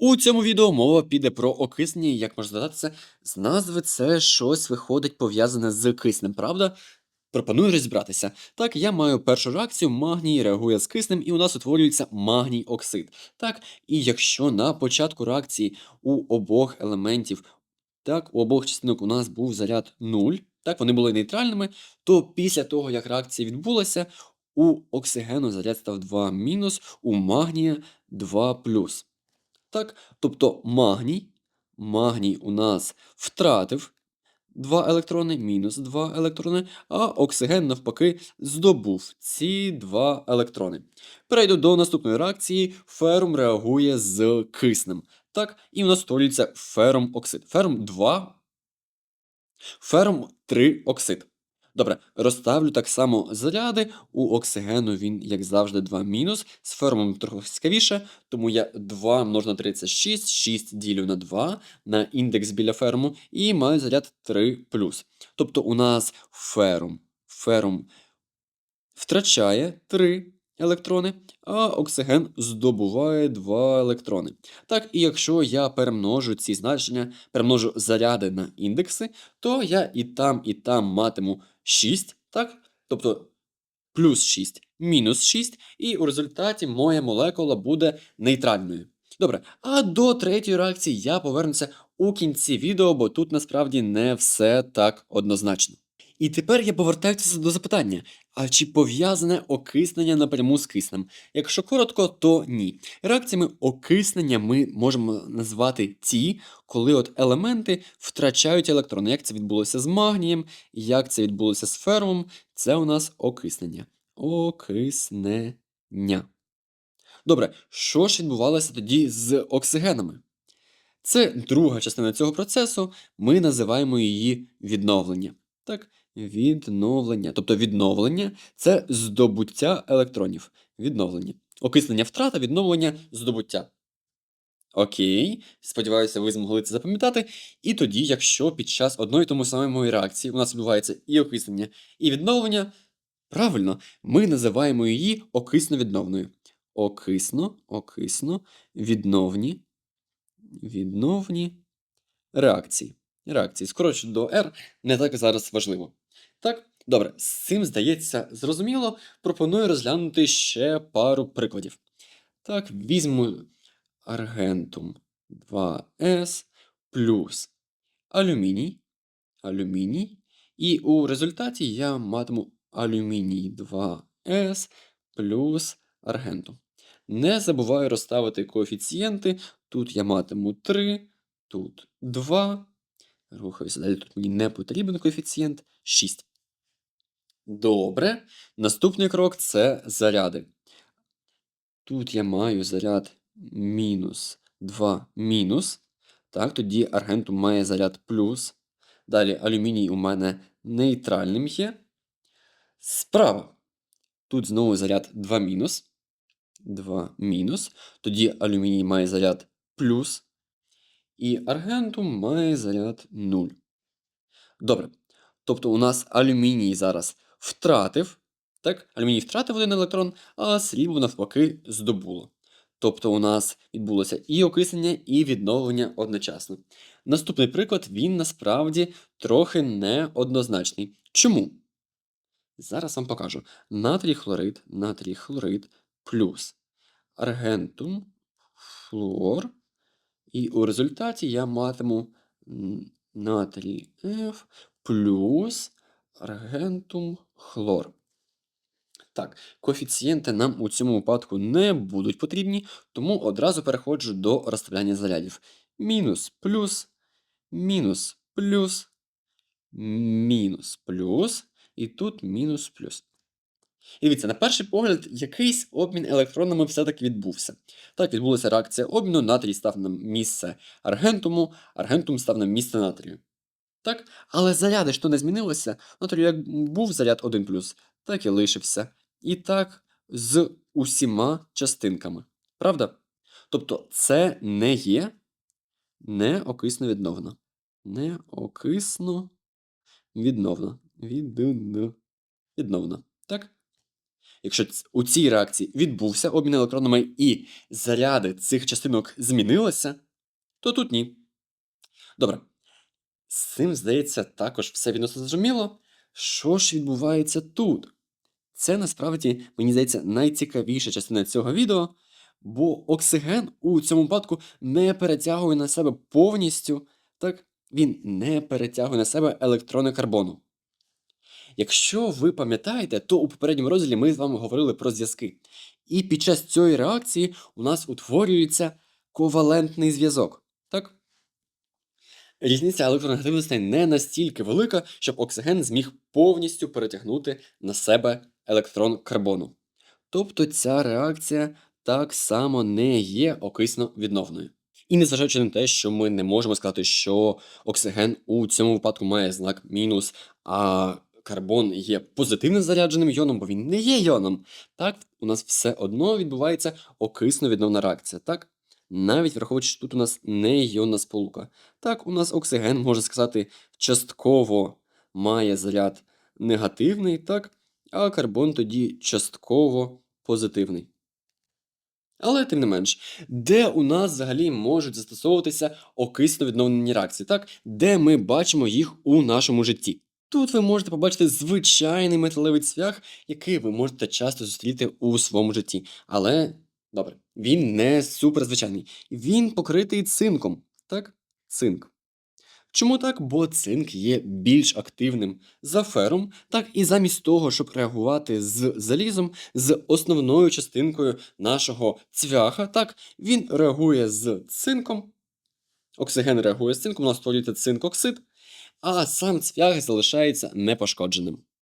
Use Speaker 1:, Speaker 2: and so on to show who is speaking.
Speaker 1: У цьому відео мова піде про окиснення, як можна здогадатися, з назви це щось виходить пов'язане з киснем, правда? Пропоную розібратися. Так, я маю першу реакцію, магній реагує з киснем, і у нас утворюється магній оксид. Так, і якщо на початку реакції у обох елементів, так, у обох частинок у нас був заряд 0, так, вони були нейтральними, то після того, як реакція відбулася, у оксигену заряд став 2 мінус, у магнія 2 плюс. Так, тобто магній, магній у нас втратив 2 електрони, мінус 2 електрони, а оксиген, навпаки, здобув ці 2 електрони. Перейду до наступної реакції. Ферум реагує з киснем. Так, і у нас створюється ферум оксид. Ферум 2, ферум 3 оксид. Добре, розставлю так само заряди. У оксигену він, як завжди, 2 мінус. З фермом трохи цікавіше, тому я 2 множу на 36, 6 ділю на 2 на індекс біля ферму і маю заряд 3 плюс. Тобто у нас ферум, ферум втрачає 3 електрони, а оксиген здобуває 2 електрони. Так, і якщо я перемножу ці значення, перемножу заряди на індекси, то я і там, і там матиму 6, так? Тобто плюс 6, мінус 6, і у результаті моя молекула буде нейтральною. Добре, а до третьої реакції я повернуся у кінці відео, бо тут насправді не все так однозначно. І тепер я повертаюся до запитання: а чи пов'язане окиснення напряму з киснем? Якщо коротко, то ні. Реакціями окиснення ми можемо назвати ті, коли от елементи втрачають електрони. Як це відбулося з магнієм, як це відбулося з фермом, це у нас окиснення. Окиснення. Добре, що ж відбувалося тоді з оксигенами? Це друга частина цього процесу, ми називаємо її відновлення. Так, відновлення. Тобто відновлення це здобуття електронів. Відновлення. Окиснення втрата, відновлення, здобуття. Окей, сподіваюся, ви змогли це запам'ятати. І тоді, якщо під час одної тому самої реакції у нас відбувається і окиснення, і відновлення, правильно, ми називаємо її окисно-відновною. Окисно, окисно, відновні, відновні реакції. Реакції. Скоротше до R не так зараз важливо. Так, добре, з цим здається зрозуміло. Пропоную розглянути ще пару прикладів. Так, візьму аргентум 2С плюс алюміній. Алюміній. І у результаті я матиму алюміній 2С плюс аргентум. Не забуваю розставити коефіцієнти. Тут я матиму 3, тут 2. Рухаюся далі, тут мені не потрібен коефіцієнт 6. Добре. Наступний крок це заряди. Тут я маю заряд мінус 2 мінус. Так, тоді аргентум має заряд плюс. Далі алюміній у мене нейтральним є. Справа. Тут знову заряд 2 мінус. 2 мінус. Тоді алюміній має заряд плюс. І аргентум має заряд 0. Добре. Тобто у нас алюміній зараз втратив. Так, алюміній втратив один електрон, а срібло навпаки здобуло. Тобто у нас відбулося і окиснення, і відновлення одночасно. Наступний приклад, він насправді трохи неоднозначний. Чому? Зараз вам покажу. Натрій хлорид, натрій хлорид плюс аргентум, флуор. І у результаті я матиму натрій F плюс аргентум хлор. Так, коефіцієнти нам у цьому випадку не будуть потрібні, тому одразу переходжу до розставляння зарядів. Мінус плюс, мінус плюс, мінус плюс, і тут мінус плюс. І дивіться, на перший погляд, якийсь обмін електронами все-таки відбувся. Так, відбулася реакція обміну, натрій став на місце аргентуму, аргентум став на місце натрію. Так? Але заряди що не змінилося, натрію як був заряд 1, так і лишився. І так з усіма частинками. Правда? Тобто це не є неокисно відновлено. Неокисно відновлено. Від... Відновлено. Так? Якщо у цій реакції відбувся обмін електронами і заряди цих частинок змінилися, то тут ні. Добре. З цим, здається, також все відносно зрозуміло. Що ж відбувається тут? Це насправді, мені здається, найцікавіша частина цього відео, бо оксиген у цьому випадку не перетягує на себе повністю, так, він не перетягує на себе електрони карбону. Якщо ви пам'ятаєте, то у попередньому розділі ми з вами говорили про зв'язки. І під час цієї реакції у нас утворюється ковалентний зв'язок. Так? Різниця електронегативностей не настільки велика, щоб оксиген зміг повністю перетягнути на себе електрон карбону. Тобто ця реакція так само не є окисно відновною. І незважаючи на те, що ми не можемо сказати, що оксиген у цьому випадку має знак мінус, а карбон є позитивно зарядженим йоном, бо він не є йоном. Так, у нас все одно відбувається окисно відновна реакція. Так? Навіть враховуючи, що тут у нас не йонна сполука. Так, у нас оксиген, можна сказати, частково має заряд негативний, так, а карбон тоді частково позитивний. Але тим не менш, де у нас взагалі можуть застосовуватися окисно відновлені реакції, так? Де ми бачимо їх у нашому житті? Тут ви можете побачити звичайний металевий цвях, який ви можете часто зустріти у своєму житті. Але добре, він не суперзвичайний. Він покритий цинком. Так? Цинк. Чому так? Бо цинк є більш активним за фером, так і замість того, щоб реагувати з залізом, з основною частинкою нашого цвяха, так, він реагує з цинком. Оксиген реагує з цинком, у нас створюється цинкоксид, а сам цвях залишається непошкодженим.